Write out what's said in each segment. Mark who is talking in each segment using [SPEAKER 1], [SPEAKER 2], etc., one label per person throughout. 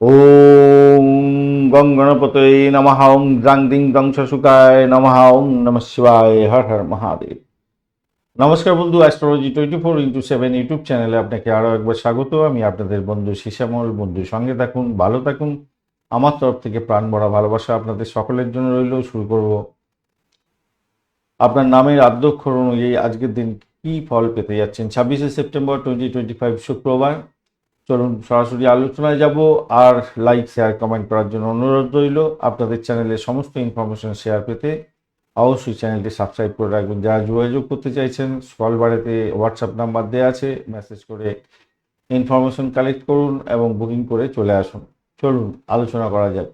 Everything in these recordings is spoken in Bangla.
[SPEAKER 1] ওম গং গণপতয়ে নমঃ ওং দ্রাং দিং দং সুকায় নমঃ ওং নমঃ শিবায় হর হর মহাদেব নমস্কার বন্ধু astrology twenty four into seven YouTube চ্যানেলে আপনাকে আরও একবার স্বাগত। আমি আপনাদের বন্ধু শিশামল বন্ধু, সঙ্গে থাকুন, ভালো থাকুন। আমার তরফ থেকে প্রাণ ভরা ভালোবাসা আপনাদের সকলের জন্য রইল। শুরু করব। আপনার নামের আদ্যক্ষর অনুযায়ী আজকের দিন কি ফল পেতে যাচ্ছেন? ছাব্বিশে সেপ্টেম্বর টোয়েন্টি টোয়েন্টি ফাইভ শুক্রবার। চলুন, সরাসরি আলোচনায় যাব আর লাইক শেয়ার কমেন্ট করার জন্য অনুরোধ রইল। আপনাদের চ্যানেলে সমস্ত ইনফরমেশন শেয়ার পেতে অবশ্যই চ্যানেলটি সাবস্ক্রাইব করে রাখবেন। যারা যোগাযোগ করতে চাইছেন স্কল বাড়িতে হোয়াটসঅ্যাপ নাম্বার দেওয়া আছে মেসেজ করে ইনফরমেশন কালেক্ট করুন এবং বুকিং করে চলে আসুন। চলুন, আলোচনা করা যাক।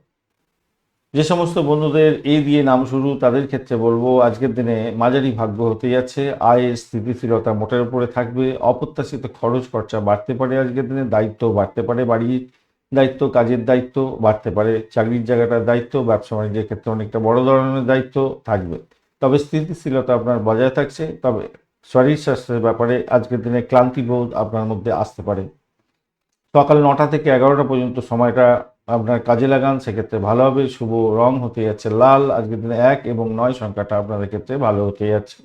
[SPEAKER 1] যে সমস্ত বন্ধুদের এ দিয়ে নাম শুরু, তাদের ক্ষেত্রে বলব, আজকের দিনে মাঝারি ভাগ্য হতে যাচ্ছে। আয়ের স্থিতিশীলতা মোটের উপরে থাকবে। অপ্রত্যাশিত খরচ খরচা বাড়তে পারে আজকের দিনে, দায়িত্ব বাড়তে পারে বাড়ির দায়িত্ব, কাজের দায়িত্ব বাড়তে পারে। চাকরির জায়গাটার দায়িত্ব, ব্যবসা বাণিজ্যের ক্ষেত্রে অনেকটা বড় ধরনের দায়িত্ব থাকবে। তবে স্থিতিশীলতা আপনার বজায় থাকছে। তবে শরীর স্বাস্থ্যের ব্যাপারে আজকের দিনে ক্লান্তিবোধ আপনার মধ্যে আসতে পারে। সকাল নটা থেকে এগারোটা পর্যন্ত সময়টা আপনার কাজে লাগান, সেক্ষেত্রে ভালো হবে। শুভ রং হতে যাচ্ছে লাল। আজকের দিনে এক এবং নয় সংখ্যাটা আপনাদের ক্ষেত্রে ভালো হতে যাচ্ছে।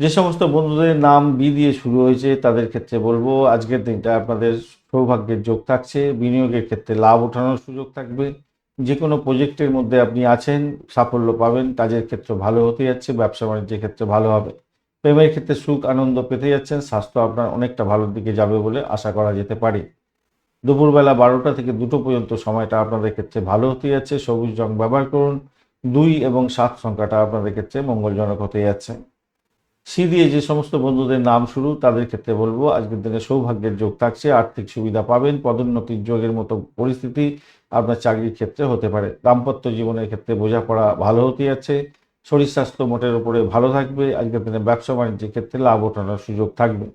[SPEAKER 1] যে সমস্ত বন্ধুদের নাম বি দিয়ে শুরু হয়েছে, তাদের ক্ষেত্রে বলব, আজকের দিনটা আপনাদের সৌভাগ্যের যোগ থাকছে। বিনিয়োগের ক্ষেত্রে লাভ ওঠানোর সুযোগ থাকবে। যে কোনো প্রজেক্টের মধ্যে আপনি আছেন, সাফল্য পাবেন, কাজের ক্ষেত্রে ভালো হতে যাচ্ছে, ব্যবসা বাণিজ্যের ক্ষেত্রে ভালো হবে। প্রেমের ক্ষেত্রে সুখ, আনন্দ পেতে যাচ্ছেন, স্বাস্থ্য আপনার অনেকটা ভালোর দিকে যাবে বলে আশা করা যেতে পারে। দুপুরবেলা বারোটা থেকে দুটো পর্যন্ত সময়টা আপনাদের ক্ষেত্রে ভালো হতে যাচ্ছে। সবুজ রং ব্যবহার করুন। দুই এবং সাত সংখ্যাটা আপনাদের ক্ষেত্রে মঙ্গলজনক হতে যাচ্ছে। সি দিয়ে যে সমস্ত বন্ধুদের নাম শুরু, তাদের ক্ষেত্রে বলব আজকের দিনে সৌভাগ্যের যোগ থাকছে। আর্থিক সুবিধা পাবেন। পদোন্নতির যোগের মতো পরিস্থিতি আপনার চাকরির ক্ষেত্রে হতে পারে। দাম্পত্য জীবনের ক্ষেত্রে বোঝাপড়া ভালো হতে যাচ্ছে। শরীর স্বাস্থ্য মোটের উপরে ভালো থাকবে। আজকের দিনে ব্যবসা বাণিজ্যের ক্ষেত্রে লাভ ওঠানোর সুযোগ থাকবে।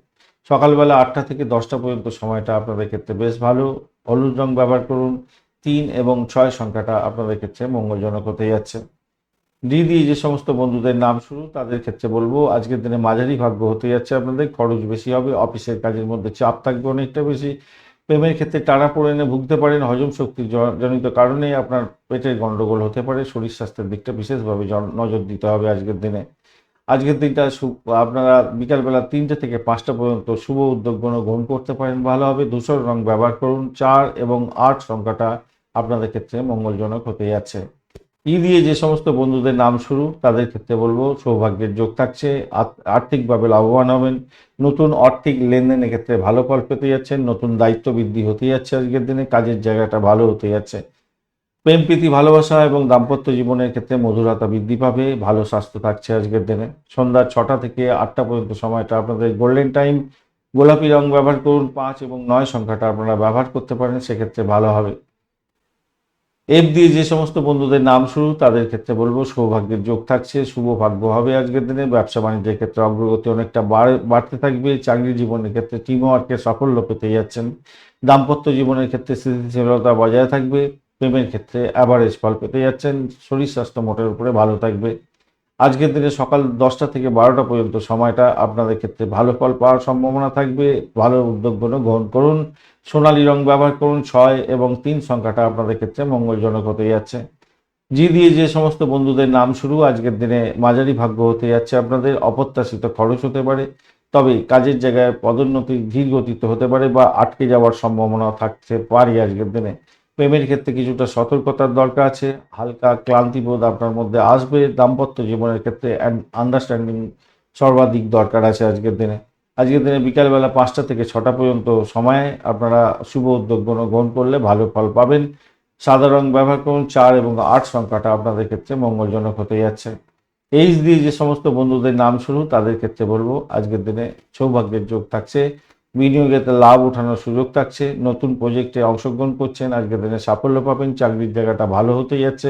[SPEAKER 1] সকালবেলা আটটা থেকে দশটা পর্যন্ত সময়টা আপনাদের ক্ষেত্রে বেশ ভালো। হলুদ রং ব্যবহার করুন। তিন এবং ছয় সংখ্যাটা আপনাদের ক্ষেত্রে মঙ্গলজনক হতে যাচ্ছে। দিয়ে যে সমস্ত বন্ধুদের নাম শুরু তাদের ক্ষেত্রে বলব, আজকের দিনে মাঝারি ভাগ্য হতে যাচ্ছে আপনাদের। খরচ বেশি হবে, অফিসের কাজের মধ্যে চাপ থাকবে অনেকটা বেশি। প্রেমের ক্ষেত্রে টানা পড়ে এনে ভুগতে পারেন। হজম শক্তির জ- জনিত কারণে আপনার পেটের গন্ডগোল হতে পারে। শরীর স্বাস্থ্যের দিকটা বিশেষভাবে নজর দিতে হবে আজকের দিনে। আজকের দিনটা আপনারা বিকালবেলা তিনটে থেকে পাঁচটা পর্যন্ত শুভ উদ্যোগগুলো গ্রহণ করতে পারেন, ভালো হবে। ধূসর রং ব্যবহার করুন। চার এবং আট সংখ্যাটা আপনাদের ক্ষেত্রে মঙ্গলজনক হতে যাচ্ছে। ই দিয়ে যে সমস্ত বন্ধুদের নাম শুরু, তাদের ক্ষেত্রে বলব, সৌভাগ্যের যোগ থাকছে। আর্থিকভাবে লাভবান হবেন। নতুন আর্থিক লেনদেনের ক্ষেত্রে ভালো ফল পেতে যাচ্ছেন। নতুন দায়িত্ব বৃদ্ধি হতে যাচ্ছে আজকের দিনে। কাজের জায়গাটা ভালো হতে যাচ্ছে। প্রেম, প্রীতি, ভালোবাসা এবং দাম্পত্য জীবনের ক্ষেত্রে মধুরতা বৃদ্ধি পাবে, ভালো স্বাস্থ্য থাকছে আজকের দিনে। সন্ধ্যা ছটা থেকে আটটা পর্যন্ত সময়টা আপনাদের গোল্ডেন টাইম গোলাপি রং ব্যবহার করুন, পাঁচ এবং নয় সংখ্যাটা আপনারা ব্যবহার করতে পারেন, সেক্ষেত্রে ভালো হবে। এফ দিয়ে যে সমস্ত বন্ধুদের নাম শুরু, তাদের ক্ষেত্রে বলব সৌভাগ্যের যোগ থাকছে, শুভ ভাগ্য হবে আজকের দিনে। ব্যবসা বাণিজ্যের ক্ষেত্রে অগ্রগতি অনেকটা বাড়- বাড়তে থাকবে, চাকরি জীবনের ক্ষেত্রে টিম ওয়ার্কের সাফল্য পেতে যাচ্ছেন। দাম্পত্য জীবনের ক্ষেত্রে স্থিতিশীলতা বজায় থাকবে। প্রেমের ক্ষেত্রে অ্যাভারেজ ফল পেতে যাচ্ছেন। শরীর স্বাস্থ্য মোটের উপরে ভালো থাকবে। আজকের দিনে সকাল দশটা থেকে বারোটা পর্যন্ত সময়টা আপনাদের ক্ষেত্রে ভালো ফল পাওয়ার সম্ভাবনা থাকবে। ভালো উদ্যোগগুলো গ্রহণ করুন। সোনালি রং ব্যবহার করুন। ছয় এবং তিন সংখ্যাটা আপনাদের ক্ষেত্রে মঙ্গলজনক হতে যাচ্ছে। জি দিয়ে যে সমস্ত বন্ধুদের নাম শুরু, আজকের দিনে মাঝারি ভাগ্য হতে যাচ্ছে আপনাদের। অপ্রত্যাশিত খরচ হতে পারে। তবে কাজের জায়গায় পদোন্নতি ধীর গতিতে হতে পারে বা আটকে যাওয়ার সম্ভাবনা থাকতে পারে আজকের দিনে। প্রেমের ক্ষেত্রে কিছুটা সতর্কতার দরকার আছে, হালকা ক্লান্তিবোধ আপনার মধ্যে আসবে, দাম্পত্য জীবনের ক্ষেত্রে আন্ডারস্ট্যান্ডিং সর্বাধিক দরকার আছে আজকের দিনে। আজকের দিনে বিকালবেলা পাঁচটা থেকে ছটা পর্যন্ত সময়ে আপনারা শুভ উদ্যোগ গ্রহণ করলে ভালো ফল পাবেন। সাদা রং ব্যবহার করুন, চার এবং আট সংখ্যাটা আপনাদের ক্ষেত্রে মঙ্গলজনক হতে যাচ্ছে। এইচ দিয়ে যে সমস্ত বন্ধুদের নাম শুরু তাদের ক্ষেত্রে বলব, আজকের দিনে সৌভাগ্যের যোগ থাকছে। বিনিয়োগেতে লাভ ওঠানোর সুযোগ থাকছে। নতুন প্রজেক্টে অংশগ্রহণ করছেন। আজকের দিনে সাফল্য পাবেন। চাকরির জায়গাটা ভালো হতে যাচ্ছে।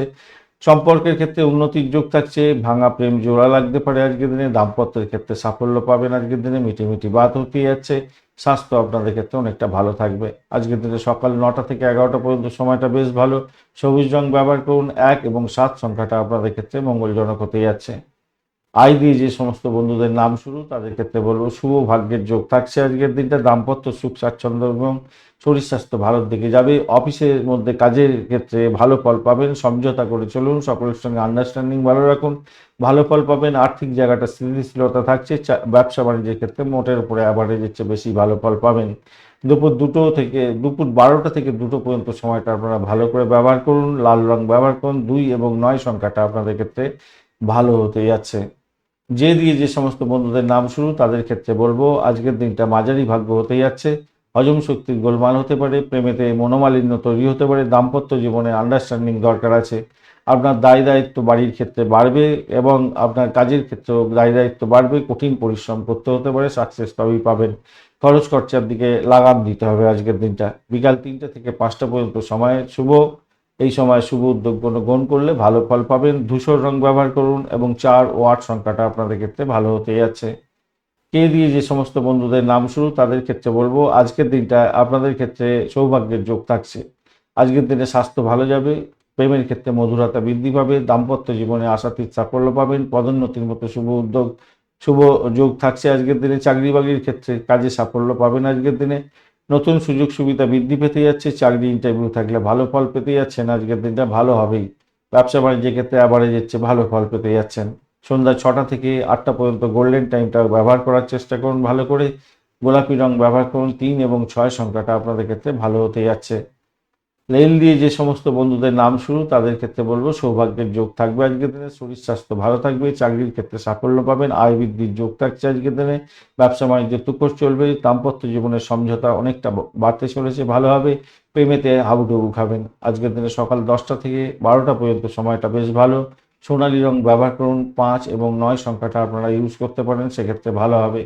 [SPEAKER 1] সম্পর্কের ক্ষেত্রে উন্নতির যোগ থাকছে। ভাঙা প্রেম জোড়া লাগতে পারে আজকের দিনে। দাম্পত্যের ক্ষেত্রে সাফল্য পাবেন আজকের দিনে। মিটি মিটি বাত হতে যাচ্ছে। স্বাস্থ্য আপনাদের ক্ষেত্রে অনেকটা ভালো থাকবে। আজকের দিনে সকাল নটা থেকে এগারোটা পর্যন্ত সময়টা বেশ ভালো। সবুজ রং ব্যবহার করুন। এক এবং সাত সংখ্যাটা আপনাদের ক্ষেত্রে মঙ্গলজনক হতে যাচ্ছে। আয় দিয়ে যে সমস্ত বন্ধুদের নাম শুরু, তাদের ক্ষেত্রে বলব শুভ ভাগ্যের যোগ থাকছে আজকের দিনটা। দাম্পত্য সুখ, স্বাচ্ছন্দ্য এবং শরীর স্বাস্থ্য ভালোর দিকে যাবে। অফিসের মধ্যে কাজের ক্ষেত্রে ভালো ফল পাবেন, সমঝোতা করে চলুন, সকলের সঙ্গে আন্ডারস্ট্যান্ডিং ভালো রাখুন। ভালো ফল পাবেন, আর্থিক জায়গাটা স্থিতিশীলতা থাকছে ব্যবসা বাণিজ্যের ক্ষেত্রে মোটের উপরে অ্যাভারেজের চেয়ে বেশি ভালো ফল পাবেন। দুপুর দুটো থেকে, দুপুর বারোটা থেকে দুটো পর্যন্ত সময়টা আপনারা ভালো করে ব্যবহার করুন, লাল রং ব্যবহার করুন, দুই এবং নয় সংখ্যাটা আপনাদের ক্ষেত্রে ভালো হতে যাচ্ছে। যে দিয়ে যে সমস্ত বন্ধুদের নাম শুরু, তাদের ক্ষেত্রে বলব, আজকের দিনটা মাঝারি ভাগ্য হতে যাচ্ছে। হজম শক্তির গোলমাল হতে পারে, প্রেমেতে মনোমালিন্য তৈরি হতে পারে, দাম্পত্য জীবনে আন্ডারস্ট্যান্ডিং দরকার আছে। আপনার দায় দায়িত্ব বাড়ির ক্ষেত্রে বাড়বে এবং আপনার কাজের ক্ষেত্রেও দায় দায়িত্ব বাড়বে, কঠিন পরিশ্রম করতে হতে পারে সাকসেস তবেই পাবেন। খরচ খরচার দিকে লাগাম দিতে হবে আজকের দিনটা। বিকাল তিনটে থেকে পাঁচটা পর্যন্ত সময় শুভ। এই সময় শুভ উদ্যোগ গ্রহণ করলে ভালো ফল পাবেন। ধূসর রং ব্যবহার করুন এবং চার ও আট সংখ্যাটা আপনাদের ক্ষেত্রে ভালো হতে যাচ্ছে কে দিয়ে যে সমস্ত বন্ধুদের নাম শুরু, তাদের ক্ষেত্রে বলব, আজকের দিনটা আপনাদের ক্ষেত্রে সৌভাগ্যের যোগ থাকছে। আজকের দিনে স্বাস্থ্য ভালো যাবে, প্রেমের ক্ষেত্রে মধুরতা বৃদ্ধি পাবে, দাম্পত্য জীবনে আশাতীত সাফল্য পাবেন, পদোন্নতির মতো শুভ উদ্যোগ, শুভ যোগ থাকছে আজকের দিনে। চাকরি বাকরির ক্ষেত্রে কাজে সাফল্য পাবেন আজকের দিনে। নতুন সুযোগ সুবিধা বৃদ্ধি পেতে যাচ্ছে চাকরি ইন্টারভিউ থাকলে ভালো ফল পেতে যাচ্ছেন, আজকের দিনটা ভালো হবেই। ব্যবসা বাণিজ্যের ক্ষেত্রে আবারে যাচ্ছে, ভালো ফল পেতে যাচ্ছেন। সন্ধ্যা ছটা থেকে আটটা পর্যন্ত গোল্ডেন টাইমটা ব্যবহার করার চেষ্টা করুন ভালো করে। গোলাপি রং ব্যবহার করুন, তিন এবং ছয় সংখ্যাটা আপনাদের ক্ষেত্রে ভালো হতে যাচ্ছে। রেল দিয়ে যে সমস্ত বন্ধুদের নাম শুরু, তাদের ক্ষেত্রে বলব সৌভাগ্যের যোগ থাকবে আজকের দিনে, শরীর, স্বাস্থ্য ভালো থাকবে, চাকরির ক্ষেত্রে সাফল্য পাবেন, আয় বৃদ্ধির যোগ থাকছে আজকের দিনে, ব্যবসা বাণিজ্য তুকর চলবে, দাম্পত্য জীবনের সমঝোতা অনেকটা বাড়তে চলেছে, ভালো হবে, প্রেমেতে হাবুডুবু খাবেন। আজকের দিনে সকাল দশটা থেকে বারোটা পর্যন্ত সময়টা বেশ ভালো। সোনালি রং ব্যবহার করুন, পাঁচ এবং নয় সংখ্যাটা আপনারা ইউজ করতে পারেন, সেক্ষেত্রে ভালো হবে।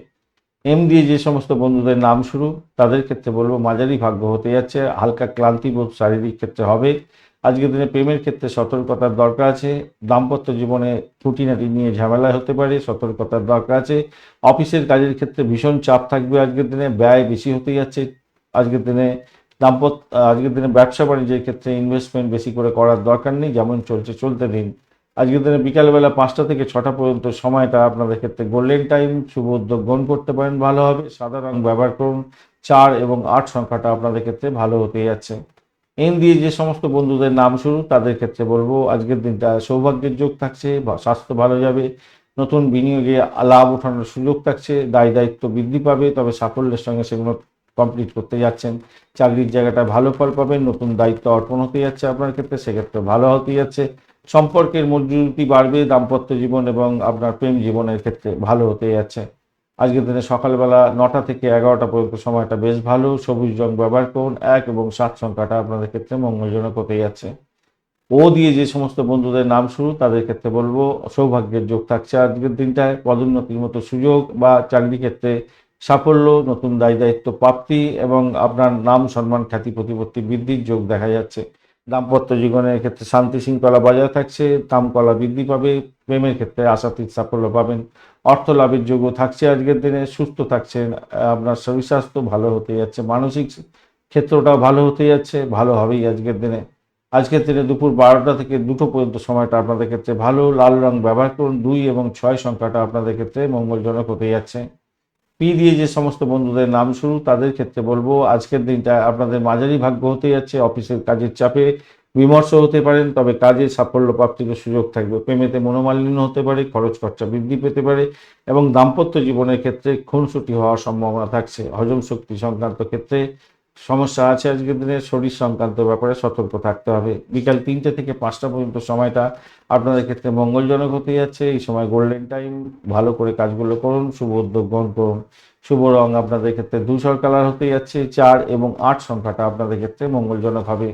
[SPEAKER 1] এম দিয়ে যে সমস্ত বন্ধুদের নাম শুরু, তাদের ক্ষেত্রে বলব মাঝারি ভাগ্য হতে যাচ্ছে, হালকা ক্লান্তিবোধ শারীরিক ক্ষেত্রে হবে। আজকের দিনে প্রেমের ক্ষেত্রে সতর্কতার দরকার আছে, দাম্পত্য জীবনে খুঁটিনাটি নিয়ে ঝামেলা হতে পারে, সতর্কতার দরকার আছে। অফিসের কাজের ক্ষেত্রে ভীষণ চাপ থাকবে আজকের দিনে, ব্যয় বেশি হতে যাচ্ছে। আজকের দিনে দাম্পত্য আজকের দিনে ব্যবসা বাণিজ্যের ক্ষেত্রে ইনভেস্টমেন্ট বেশি করে করার দরকার নেই, যেমন চলছে চলতে দিন। আজকের দিনে বিকালবেলা পাঁচটা থেকে ছটা পর্যন্ত সময়টা আপনাদের ক্ষেত্রে গোল্ডেন টাইম শুভ উদ্যোগ গ্রহণ করতে পারেন, ভালো হবে। সাদা রং ব্যবহার করুন। চার এবং আট সংখ্যাটা আপনাদের ক্ষেত্রে ভালো হতে যাচ্ছে। এন দিয়ে যে সমস্ত বন্ধুদের নাম শুরু, তাদের ক্ষেত্রে বলব, আজকের দিনটা সৌভাগ্যের যোগ থাকছে স্বাস্থ্য ভালো যাবে, নতুন বিনিয়োগে লাভ ওঠানোর সুযোগ থাকছে, দায় দায়িত্ব বৃদ্ধি পাবে, তবে সাফল্যের সঙ্গে সেগুলো কমপ্লিট করতে যাচ্ছেন। চাকরির জায়গাটা ভালো ফল পাবেন, নতুন দায়িত্ব অর্পণ হতে যাচ্ছে আপনার ক্ষেত্রে, সেক্ষেত্রে ভালো হতে যাচ্ছে। সম্পর্কের মজবুতি বাড়বে, দাম্পত্য জীবন এবং আপনার প্রেম জীবনের ক্ষেত্রে ভালো হতে যাচ্ছে। আজকের দিনে সকালবেলা নটা থেকে এগারোটা পর্যন্ত সময়টা বেশ ভালো। সবুজ রং ব্যবহার করুন। এক এবং সাত সংখ্যাটা আপনাদের ক্ষেত্রে মঙ্গলজনক হতে যাচ্ছে। ও দিয়ে যে সমস্ত বন্ধুদের নাম শুরু, তাদের ক্ষেত্রে বলব, সৌভাগ্যের যোগ থাকছে আজকের দিনটায়। পদোন্নতির মতো সুযোগ বা চাকরি ক্ষেত্রে সাফল্য, নতুন দায় দায়িত্ব, প্রাপ্তি এবং আপনার নাম, সম্মান, খ্যাতি, প্রতিপত্তি বৃদ্ধির যোগ দেখা যাচ্ছে। দাম্পত্য জীবনের ক্ষেত্রে শান্তি শৃঙ্খলা বজায় থাকছে, দামকলা বৃদ্ধি পাবে, প্রেমের ক্ষেত্রে আশাতীত সাফল্য পাবেন। অর্থ লাভের যোগ্য থাকছে আজকের দিনে, সুস্থ থাকছেন, আপনার শরীর স্বাস্থ্য ভালো হতে যাচ্ছে, মানসিক ক্ষেত্রটাও ভালো হতে যাচ্ছে, ভালো হবেই আজকের দিনে। আজকের দিনে দুপুর বারোটা থেকে দুটো পর্যন্ত সময়টা আপনাদের ক্ষেত্রে ভালো। লাল রং ব্যবহার করুন, দুই এবং ছয় সংখ্যাটা আপনাদের ক্ষেত্রে মঙ্গলজনক হতে যাচ্ছে। পি দিয়ে যে সমস্ত বন্ধুদের নাম শুরু তাদের ক্ষেত্রে বলব, আজকের দিনটা আপনাদের মাঝারি ভাগ্য হতে যাচ্ছে, অফিসের কাজের চাপে বিমর্ষ হতে পারেন, তবে কাজে সাফল্য প্রাপ্তির সুযোগ থাকবে। প্রেমেতে মনোমালিন্য হতে পারে খরচ খরচা বৃদ্ধি পেতে পারে, এবং দাম্পত্য জীবনের ক্ষেত্রে খুনসুটি হওয়ার সম্ভাবনা থাকছে। হজম শক্তি সংক্রান্ত ক্ষেত্রে সমস্যা আছে আজকের দিনে, শরীর সংক্রান্ত ব্যাপারে সতর্ক থাকতে হবে। বিকাল তিনটে থেকে পাঁচটা পর্যন্ত সময়টা আপনাদের ক্ষেত্রে মঙ্গলজনক হতে যাচ্ছে। এই সময় গোল্ডেন টাইম ভালো করে কাজগুলো করুন, শুভ উদ্যোগ গ্রহণ করুন। শুভ রং আপনাদের ক্ষেত্রে ধূসর কালার হতে যাচ্ছে। চার এবং আট সংখ্যাটা আপনাদের ক্ষেত্রে মঙ্গলজনক হবে।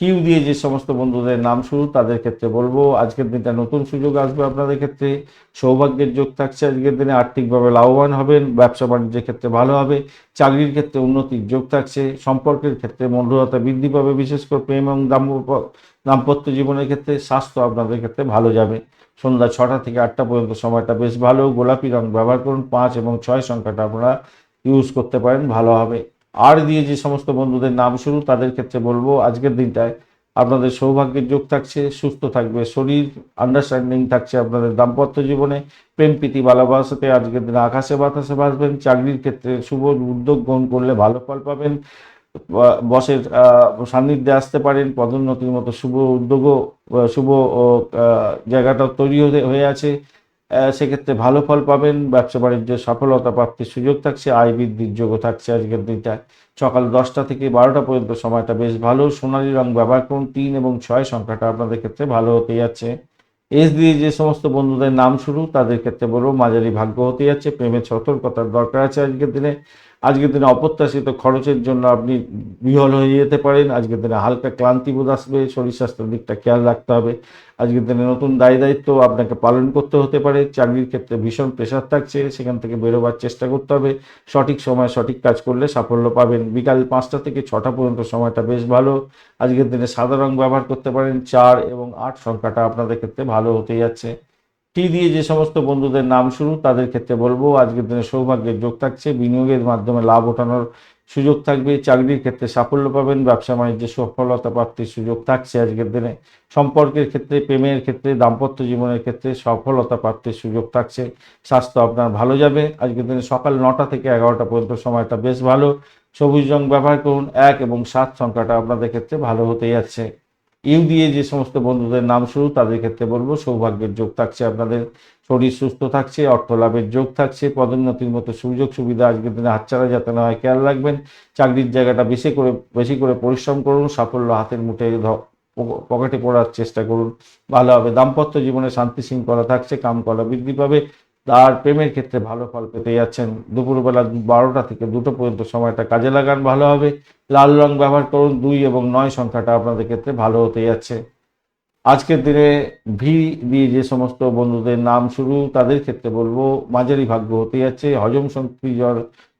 [SPEAKER 1] কিউ দিয়ে যে সমস্ত বন্ধুদের নাম শুরু, তাদের ক্ষেত্রে বলব, আজকের দিনটা নতুন সুযোগ আসবে আপনাদের ক্ষেত্রে। সৌভাগ্যের যোগ থাকছে আজকের দিনে, আর্থিকভাবে লাভবান হবেন, ব্যবসা বাণিজ্যের ক্ষেত্রে ভালো হবে, চাকরির ক্ষেত্রে উন্নতির যোগ থাকছে, সম্পর্কের ক্ষেত্রে মধুরতা বৃদ্ধি পাবে, বিশেষ করে প্রেম এবং দাম্প- দাম্পত্য জীবনের ক্ষেত্রে স্বাস্থ্য আপনাদের ক্ষেত্রে ভালো যাবে। সন্ধ্যা ছটা থেকে আটটা পর্যন্ত সময়টা বেশ ভালো, গোলাপি রং ব্যবহার করুন, পাঁচ এবং ছয় সংখ্যাটা আপনারা ইউজ করতে পারেন, ভালো হবে। আর দিয়ে যে সমস্ত বন্ধুদের নাম শুরু, তাদের ক্ষেত্রে বলব, আজকের দিনটায় আপনাদের সৌভাগ্যের যোগ থাকছে, সুস্থ থাকবে, শরীর আন্ডারস্ট্যান্ডিং থাকছে আপনাদের দাম্পত্য জীবনে, প্রেম, প্রীতি, ভালোবাসাতে আজকের দিনে আকাশে বাতাসে বাসবেন চাকরির ক্ষেত্রে শুভ উদ্যোগ গ্রহণ করলে ভালো ফল পাবেন বসের সান্নিধ্যে আসতে পারেন, পদোন্নতির মতো শুভ উদ্যোগও শুভ জায়গাটা তৈরি হয়ে আছে। সেক্ষেত্রে ভালো ফল পাবেন, ব্যবসা বাণিজ্য সফলতা প্রাপ্তির সুযোগ থাকছে, আয় বৃদ্ধির যোগ্য থাকছে আজকের দিনটা সকাল দশটা থেকে বারোটা পর্যন্ত সময়টা বেশ ভালো, সোনালি রং ব্যবহার করুন, তিন এবং ছয় সংখ্যাটা আপনাদের ক্ষেত্রে ভালো হতে যাচ্ছে। এস দিয়ে যে সমস্ত বন্ধুদের নাম শুরু, তাদের ক্ষেত্রে বলব, মাঝারি ভাগ্য হতে যাচ্ছে, প্রেমের সতর্কতার দরকার আছে আজকের দিনে। আজকের দিনে অপ্রত্যাশিত খরচের জন্য আপনি বিহল হয়ে যেতে পারেন। আজকের দিনে হালকা ক্লান্তি বোধ আসবে, শরীর স্বাস্থ্যের দিকটা খেয়াল রাখতে হবে। আজকের দিনে নতুন দায় দায়িত্ব আপনাকে পালন করতে হতে পারে। চাকরির ক্ষেত্রে ভীষণ প্রেশার থাকছে, সেখান থেকে বেরোবার চেষ্টা করতে হবে। সঠিক সময় সঠিক কাজ করলে সাফল্য পাবেন। বিকাল পাঁচটা থেকে ছটা পর্যন্ত সময়টা বেশ ভালো। আজকের দিনে সাদা রং ব্যবহার করতে পারেন। চার এবং আট সংখ্যাটা আপনাদের ক্ষেত্রে ভালো হতে যাচ্ছে। টি দিয়ে যে সমস্ত বন্ধুদের নাম শুরু, তাদের ক্ষেত্রে বলব, আজকের দিনে সৌভাগ্যের যোগ থাকছে। বিনিয়োগের মাধ্যমে লাভ ওঠানোর সুযোগ থাকবে। চাকরির ক্ষেত্রে সাফল্য পাবেন। ব্যবসা বাণিজ্যে সফলতা প্রাপ্তির সুযোগ থাকছে আজকের দিনে। সম্পর্কের ক্ষেত্রে, প্রেমের ক্ষেত্রে, দাম্পত্য জীবনের ক্ষেত্রে সফলতা প্রাপ্তির সুযোগ থাকছে। স্বাস্থ্য আপনার ভালো যাবে। আজকের দিনে সকাল নটা থেকে এগারোটা পর্যন্ত সময়টা বেশ ভালো। সবুজ রং ব্যবহার করুন। এক এবং সাত সংখ্যাটা আপনাদের ক্ষেত্রে ভালো হতে যাচ্ছে ইউ দিয়ে যে সমস্ত বন্ধুদের নাম শুরু, তাদের ক্ষেত্রে বলব, সৌভাগ্যের যোগ থাকছে আপনাদের, শরীর সুস্থ থাকছে অর্থ লাভের যোগ থাকছে, পদোন্নতির মতো সুযোগ সুবিধা আজকের দিনে হাতছাড়া যাতে না হয়, খেয়াল রাখবেন, চাকরির জায়গাটা বেশি করে বেশি করে পরিশ্রম করুন, সাফল্য হাতের মুঠে পকেটে পড়ার চেষ্টা করুন, ভালো হবে। দাম্পত্য জীবনে শান্তি শৃঙ্খলা থাকছে, কাম কলা বৃদ্ধি পাবে আর প্রেমের ক্ষেত্রে ভালো ফল পেতে যাচ্ছেন। দুপুরবেলা বারোটা থেকে দুটো পর্যন্ত সময়টা কাজে লাগান ভালো হবে। লাল রং ব্যবহার করুন, দুই এবং নয় সংখ্যাটা আপনাদের ক্ষেত্রে ভালো হতে যাচ্ছে। আজকের দিনে ভি দিয়ে যে সমস্ত বন্ধুদের নাম শুরু, তাদের ক্ষেত্রে বলব, মাঝারি ভাগ্য হতে যাচ্ছে। হজম শক্তি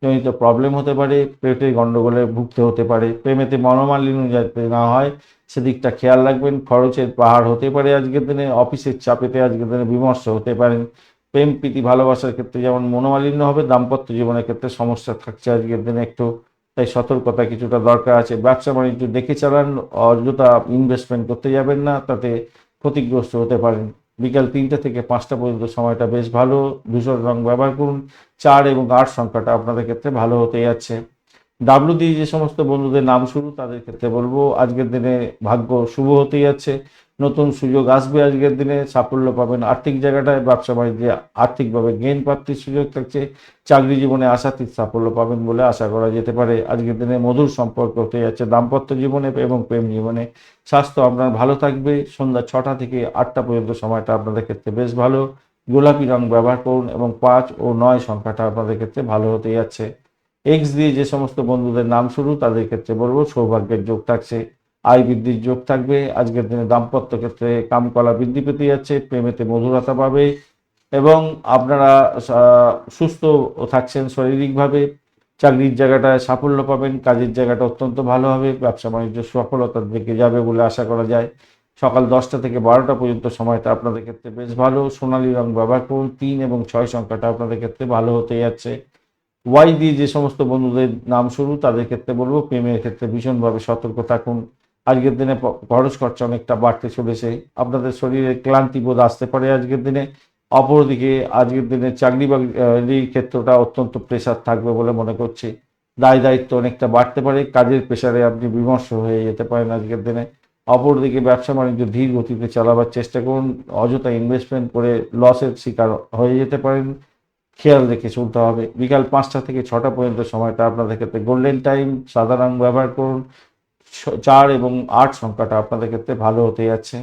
[SPEAKER 1] জনিত প্রবলেম হতে পারে পেটের গন্ডগোলে ভুগতে হতে পারে। প্রেমেতে মনোমালিন্য যাতে না হয়, সেদিকটা খেয়াল রাখবেন। খরচের পাহাড় হতে পারে আজকের দিনে, অফিসের চাপেতে আজকের দিনে বিমর্ষ হতে পারেন। প্রেম, প্রীতি, ভালোবাসার ক্ষেত্রে যেমন মনোমালিন্য হবে, দাম্পত্য জীবনের ক্ষেত্রে সমস্যা থাকছে আজকের দিনে একটু। তাই সতর্কতা কিছুটা দরকার আছে। ব্যবসা বাণিজ্য দেখে চালান, অযথা ইনভেস্টমেন্ট করতে যাবেন না, তাতে ক্ষতিগ্রস্ত হতে পারেন। বিকাল তিনটে থেকে পাঁচটা পর্যন্ত সময়টা বেশ ভালো। ধূসর রং ব্যবহার করুন। চার এবং আট সংখ্যাটা আপনাদের ক্ষেত্রে ভালো হতে যাচ্ছে ডাব্লু দিয়ে যে সমস্ত বন্ধুদের নাম শুরু তাদের ক্ষেত্রে বলব, আজকের দিনে ভাগ্য শুভ হতে যাচ্ছে নতুন সুযোগ আসবে আজকের দিনে, সাফল্য পাবেন আর্থিক জায়গাটায়, ব্যবসা বাণিজ্যে আর্থিকভাবে গেইন প্রাপ্তির সুযোগ থাকছে, চাকরি জীবনে আশাতীত সাফল্য পাবেন বলে আশা করা যেতে পারে। আজকের দিনে মধুর সম্পর্ক হতে যাচ্ছে দাম্পত্য জীবনে এবং প্রেম জীবনে। স্বাস্থ্য আপনার ভালো থাকবে। সন্ধ্যা ছটা থেকে আটটা পর্যন্ত সময়টা আপনাদের ক্ষেত্রে বেশ ভালো। গোলাপি রং ব্যবহার করুন এবং পাঁচ ও নয় সংখ্যাটা আপনাদের ক্ষেত্রে ভালো হতে যাচ্ছে। এক্স দিয়ে যে সমস্ত বন্ধুদের নাম শুরু, তাদের ক্ষেত্রে বলব সৌভাগ্যের যোগ থাকছে। আয় বৃদ্ধির যোগ থাকবে। আজকের দিনে দাম্পত্য ক্ষেত্রে কামকলা বৃদ্ধি পেতে যাচ্ছে, প্রেমেতে মধুরতা পাবে এবং আপনারা সুস্থ থাকছেন শারীরিকভাবে। চাকরির জায়গাটায় সাফল্য পাবেন, কাজের জায়গাটা অত্যন্ত ভালো হবে, ব্যবসা বাণিজ্য সফলতার দিকে যাবে বলে আশা করা যায়। সকাল দশটা থেকে বারোটা পর্যন্ত সময়টা আপনাদের ক্ষেত্রে বেশ ভালো। সোনালী রং ব্যবহার করুন, তিন এবং ছয় সংখ্যাটা আপনাদের ক্ষেত্রে ভালো হতে যাচ্ছে। ওয়াই দিয়ে যে সমস্ত বন্ধুদের নাম শুরু তাদের ক্ষেত্রে বলব, প্রেমের ক্ষেত্রে ভীষণভাবে সতর্ক থাকুন। আজকের দিনে খরচ খরচা অনেকটা বাড়তে চলেছে। আপনাদের শরীরে ক্লান্তি বোধ আসতে পারে আজকের দিনে। অপরদিকে আজকের দিনে চাকরি বাকরির ক্ষেত্রটা অত্যন্ত প্রেশার থাকবে বলে মনে করছি। দায় দায়িত্ব অনেকটা বাড়তে পারে। কাজের প্রেশারে আপনি বিমর্ষ হয়ে যেতে পারেন আজকের দিনে। অপরদিকে ব্যবসা বাণিজ্য ধীর গতিতে চালাবার চেষ্টা করুন। অযথা ইনভেস্টমেন্ট করে লসের শিকার হয়ে যেতে পারেন। খেয়াল রেখে চলতে হবে। বিকাল পাঁচটা থেকে ছটা পর্যন্ত সময়টা আপনাদের ক্ষেত্রে গোল্ডেন টাইম সাদা রং ব্যবহার করুন। চার এবং আট সংখ্যাটা আপনাদের ক্ষেত্রে ভালো হতে যাচ্ছে।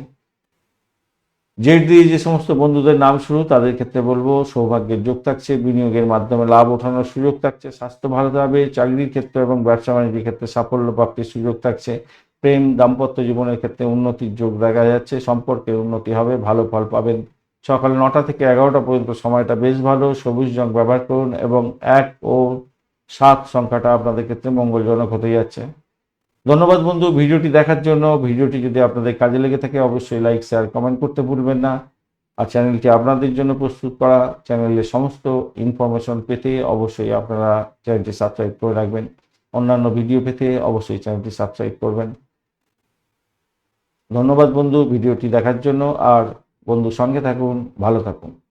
[SPEAKER 1] জেড দিয়ে যে সমস্ত বন্ধুদের নাম শুরু, তাদের ক্ষেত্রে বলব, সৌভাগ্যের যোগ থাকছে, বিনিয়োগের মাধ্যমে লাভ ওঠানোর সুযোগ থাকছে, স্বাস্থ্য ভালো থাকবে, চাকরির ক্ষেত্রে এবং ব্যবসা বাণিজ্যের ক্ষেত্রে সাফল্য প্রাপ্তির সুযোগ থাকছে। প্রেম, দাম্পত্য জীবনের ক্ষেত্রে উন্নতির যোগ দেখা যাচ্ছে, সম্পর্কের উন্নতি হবে, ভালো ফল পাবেন। সকাল নটা থেকে এগারোটা পর্যন্ত সময়টা বেশ ভালো, সবুজ রং ব্যবহার করুন এবং এক ও সাত সংখ্যাটা আপনাদের ক্ষেত্রে মঙ্গলজনক হতে যাচ্ছে। ধন্যবাদ বন্ধু, ভিডিওটি দেখার জন্য। ভিডিওটি যদি আপনাদের কাজে লেগে থাকে, অবশ্যই লাইক শেয়ার কমেন্ট করতে ভুলবেন না। আর চ্যানেলটি আপনাদের জন্য প্রস্তুত করা, চ্যানেলের সমস্ত ইনফরমেশন পেতে অবশ্যই আপনারা চ্যানেলটি সাবস্ক্রাইব করে রাখবেন। অন্যান্য ভিডিও পেতে অবশ্যই চ্যানেলটি সাবস্ক্রাইব করবেন। ধন্যবাদ বন্ধু, ভিডিওটি দেখার জন্য। আর বন্ধু সঙ্গে থাকুন, ভালো থাকুন।